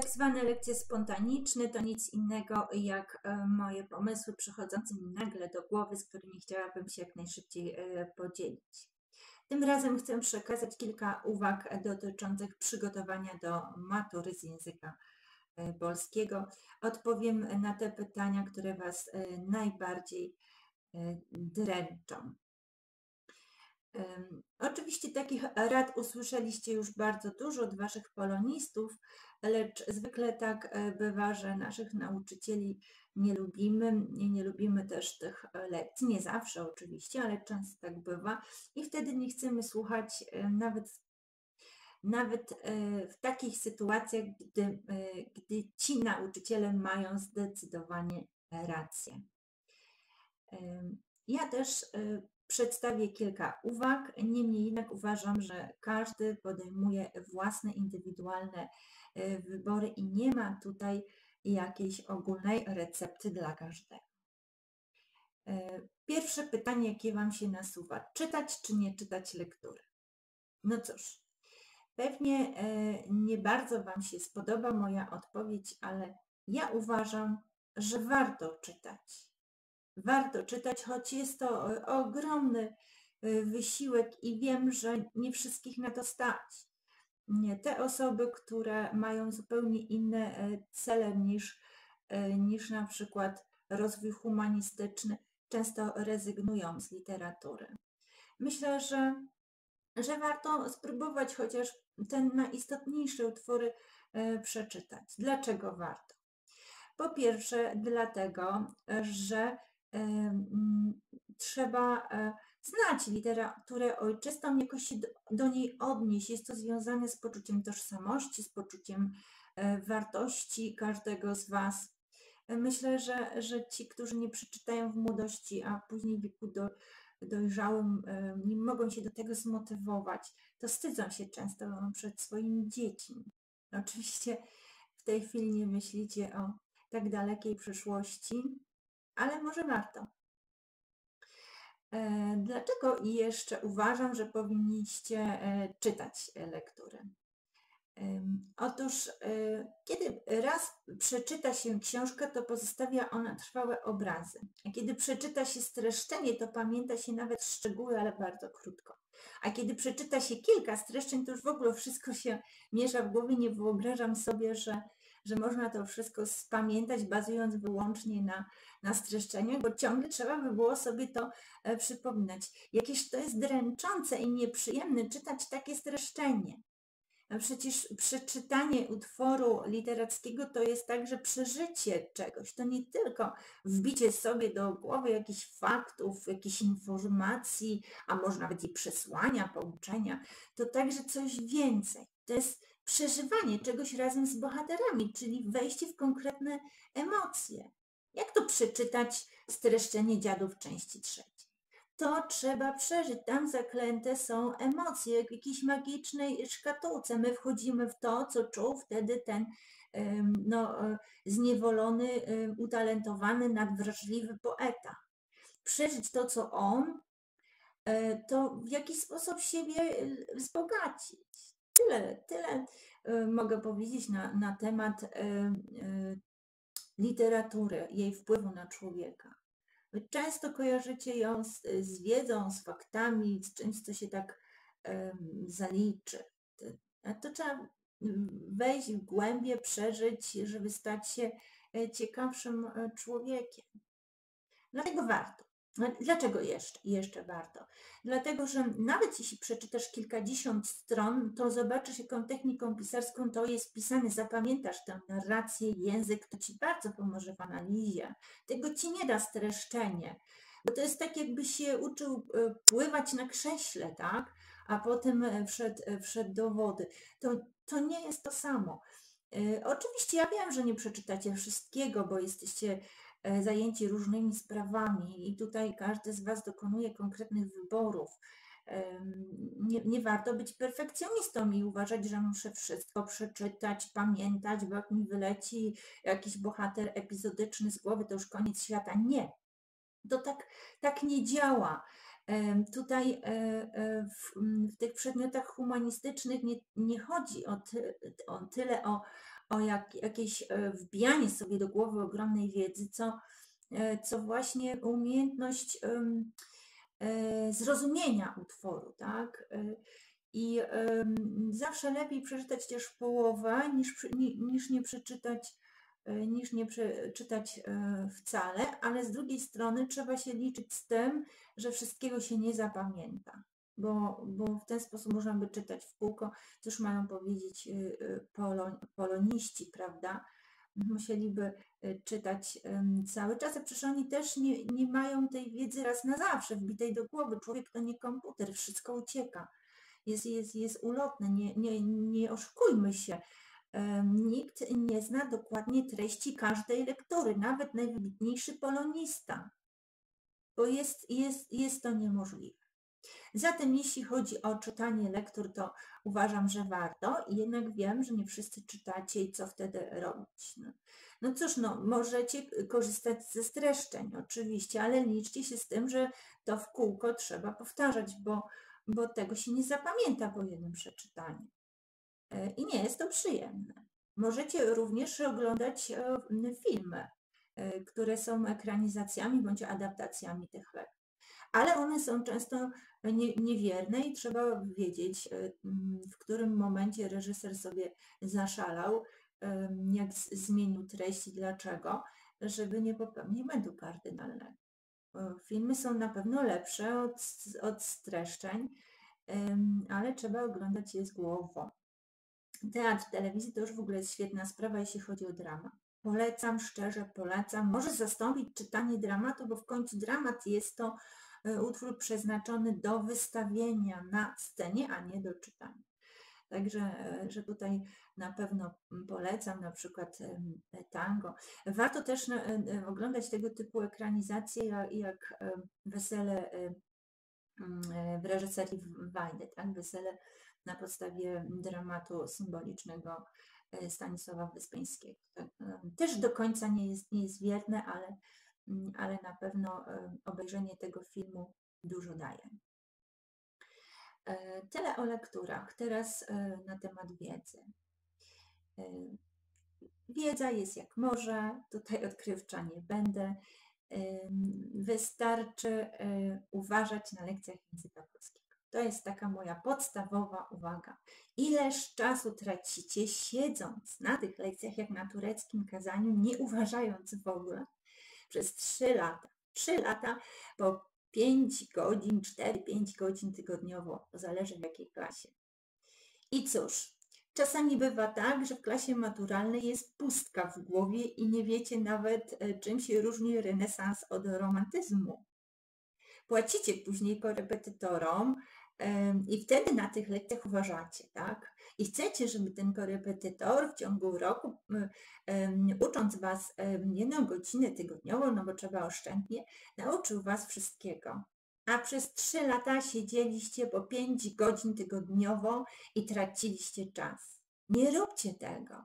Tak zwane lekcje spontaniczne to nic innego jak e, moje pomysły przychodzące mi nagle do głowy, z którymi chciałabym się jak najszybciej e, podzielić. Tym razem chcę przekazać kilka uwag dotyczących przygotowania do matury z języka e, polskiego. Odpowiem na te pytania, które Was najbardziej dręczą. Oczywiście takich rad usłyszeliście już bardzo dużo od Waszych polonistów, lecz zwykle tak e, bywa, że naszych nauczycieli nie lubimy nie lubimy też tych e, lekcji. Nie zawsze oczywiście, ale często tak bywa i wtedy nie chcemy słuchać e, nawet, nawet w takich sytuacjach, gdy, gdy ci nauczyciele mają zdecydowanie rację. Ja też Przedstawię kilka uwag, niemniej jednak uważam, że każdy podejmuje własne indywidualne e, wybory i nie ma tutaj jakiejś ogólnej recepty dla każdego. E, pierwsze pytanie, jakie Wam się nasuwa, czytać czy nie czytać lektury? No cóż, pewnie e, nie bardzo Wam się spodoba moja odpowiedź, ale ja uważam, że warto czytać warto czytać, choć jest to e, ogromny e, wysiłek i wiem, że nie wszystkich na to stać. Te osoby, które mają zupełnie inne e, cele niż, niż na przykład rozwój humanistyczny, często rezygnują z literatury. Myślę, że, że warto spróbować chociaż te najistotniejsze utwory przeczytać. Dlaczego warto? Po pierwsze, dlatego, że trzeba e, znać literaturę ojczystą, jakoś się do niej odnieść. Jest to związane z poczuciem tożsamości, z poczuciem e, wartości każdego z Was. E, myślę, że, że ci, którzy nie przeczytają w młodości, a później w wieku do, dojrzałym nie mogą się do tego zmotywować, to wstydzą się często przed swoimi dziećmi. Oczywiście w tej chwili nie myślicie o tak dalekiej przyszłości, ale może warto. E, dlaczego jeszcze uważam, że powinniście e, czytać lektury? Otóż, e, kiedy raz przeczyta się książkę, to pozostawia ona trwałe obrazy. A kiedy przeczyta się streszczenie, to pamięta się nawet szczegóły, ale bardzo krótko. A kiedy przeczyta się kilka streszczeń, to już w ogóle wszystko się miesza w głowie. Nie wyobrażam sobie, że że można to wszystko spamiętać, bazując wyłącznie na, na streszczeniu, bo ciągle trzeba by było sobie to e, przypominać. Jakież to jest dręczące i nieprzyjemne czytać takie streszczenie. Przecież przeczytanie utworu literackiego to jest także przeżycie czegoś. To nie tylko wbicie sobie do głowy jakichś faktów, jakichś informacji, a może nawet i przesłania, pouczenia. To także coś więcej. To jest przeżywanie czegoś razem z bohaterami, czyli wejście w konkretne emocje. Jak to przeczytać streszczenie dziadów części trzeciej? To trzeba przeżyć. Tam zaklęte są emocje, w jakiejś magicznej szkatułce. My wchodzimy w to, co czuł wtedy ten no, e, zniewolony, utalentowany, nadwrażliwy poeta. Przeżyć to, co on, e, to w jakiś sposób siebie e, wzbogacić. Tyle, tyle y, mogę powiedzieć na, na temat y, y, literatury, jej wpływu na człowieka. Często kojarzycie ją z, z wiedzą, z faktami, z czymś, co się tak zaliczy. A to trzeba wejść w głębie, przeżyć, żeby stać się e, ciekawszym e, człowiekiem. Dlatego warto. Dlaczego jeszcze, jeszcze warto? Dlatego, że nawet jeśli przeczytasz kilkadziesiąt stron, to zobaczysz, jaką techniką pisarską to jest pisane, zapamiętasz tę narrację, język, to ci bardzo pomoże w analizie. Tego ci nie da streszczenie, bo to jest tak, jakby się uczył e, pływać na krześle, tak? A potem e, wszedł, e, wszedł do wody. To, to nie jest to samo. Oczywiście ja wiem, że nie przeczytacie wszystkiego, bo jesteście zajęci różnymi sprawami i tutaj każdy z Was dokonuje konkretnych wyborów. Nie, nie, warto być perfekcjonistą i uważać, że muszę wszystko przeczytać, pamiętać, bo jak mi wyleci jakiś bohater epizodyczny z głowy, to już koniec świata. Nie. To tak, tak nie działa. Tutaj w, w tych przedmiotach humanistycznych nie, nie chodzi o, ty, o tyle o, o jak, jakieś wbijanie sobie do głowy ogromnej wiedzy, co, co właśnie umiejętność zrozumienia utworu, tak? I zawsze lepiej przeczytać też połowę, niż, niż nie przeczytać e, niż nie przeczytać e, wcale, ale z drugiej strony trzeba się liczyć z tym, że wszystkiego się nie zapamięta, bo, bo w ten sposób można by czytać w kółko, cóż mają powiedzieć e, poloniści, prawda? Musieliby czytać cały czas, a przecież oni też nie, nie mają tej wiedzy raz na zawsze wbitej do głowy. Człowiek to nie komputer, wszystko ucieka jest, jest, jest ulotne, nie, nie, nie oszukujmy się. Nikt nie zna dokładnie treści każdej lektury, nawet najwybitniejszy polonista, bo jest, jest, jest to niemożliwe. Zatem jeśli chodzi o czytanie lektur, to uważam, że warto jednak wiem, że nie wszyscy czytacie i co wtedy robić. No, no cóż, no, możecie korzystać ze streszczeń oczywiście, ale liczcie się z tym, że to w kółko trzeba powtarzać, bo bo tego się nie zapamięta po jednym przeczytaniu. E, I nie jest to przyjemne. Możecie również oglądać e, filmy, e, które są ekranizacjami bądź adaptacjami tych lektur. Ale one są często niewierne i trzeba wiedzieć, w którym momencie reżyser sobie zaszalał, jak zmienił treść i dlaczego, żeby nie popełnić błędu kardynalnego. Filmy są na pewno lepsze od, od streszczeń, ale trzeba oglądać je z głową. Teatr telewizji to już w ogóle jest świetna sprawa, jeśli chodzi o dramat. Polecam, szczerze polecam. Może zastąpić czytanie dramatu, bo w końcu dramat jest to e, utwór przeznaczony do wystawienia na scenie, a nie do czytania. Także e, że tutaj na pewno polecam na przykład tango. Warto też e, oglądać tego typu ekranizacje jak, jak Wesele w reżyserii Wajdy, tak? Wesele na podstawie dramatu symbolicznego e, Stanisława Wyspiańskiego. Tak, też do końca nie jest, nie jest wierne, ale, ale na pewno obejrzenie tego filmu dużo daje. E, tyle o lekturach. Teraz e, na temat wiedzy. E, wiedza jest jak może, tutaj odkrywcza nie będę. Wystarczy uważać na lekcjach języka polskiego. To jest taka moja podstawowa uwaga. Ileż czasu tracicie siedząc na tych lekcjach, jak na tureckim kazaniu, nie uważając w ogóle, przez trzy lata. Trzy lata, bo 5 godzin, 4-5 godzin tygodniowo, zależy w jakiej klasie. I cóż, czasami bywa tak, że w klasie maturalnej jest pustka w głowie i nie wiecie nawet, e, czym się różni renesans od romantyzmu. Płacicie później korepetytorom i wtedy na tych lekcjach uważacie, tak? I chcecie, żeby ten korepetytor w ciągu roku, ucząc Was jedną godzinę tygodniowo, no bo trzeba oszczędnie, nauczył Was wszystkiego. A przez trzy lata siedzieliście po pięć godzin tygodniowo i traciliście czas. Nie róbcie tego.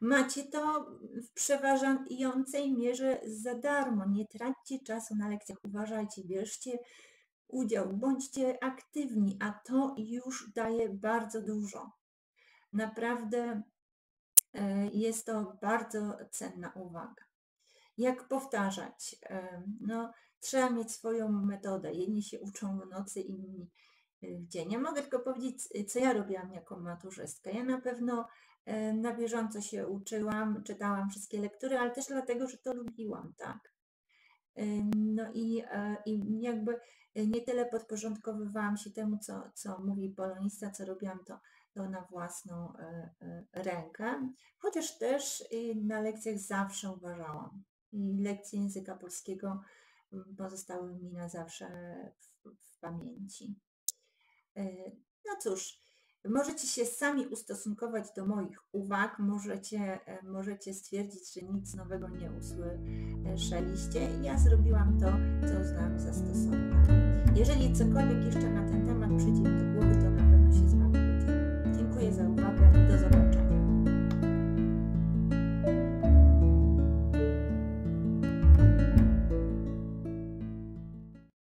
Macie to w przeważającej mierze za darmo. Nie traćcie czasu na lekcjach. Uważajcie, bierzcie udział, bądźcie aktywni, a to już daje bardzo dużo. Naprawdę e, jest to bardzo cenna uwaga. Jak powtarzać? E, no, trzeba mieć swoją metodę. Jedni się uczą w nocy, inni w dzień. Ja mogę tylko powiedzieć, co ja robiłam jako maturzystka. Ja na pewno e, na bieżąco się uczyłam, czytałam wszystkie lektury, ale też dlatego, że to lubiłam, tak. No i, i jakby nie tyle podporządkowywałam się temu, co, co mówi polonista, co robiłam to, to na własną e, e, rękę, chociaż też na lekcjach zawsze uważałam. I lekcje języka polskiego pozostały mi na zawsze w, w pamięci. No cóż, Możecie się sami ustosunkować do moich uwag, możecie, możecie stwierdzić, że nic nowego nie usłyszeliście. Ja zrobiłam to, co uznałam za stosowne. Jeżeli cokolwiek jeszcze na ten temat przyjdzie mi do głowy,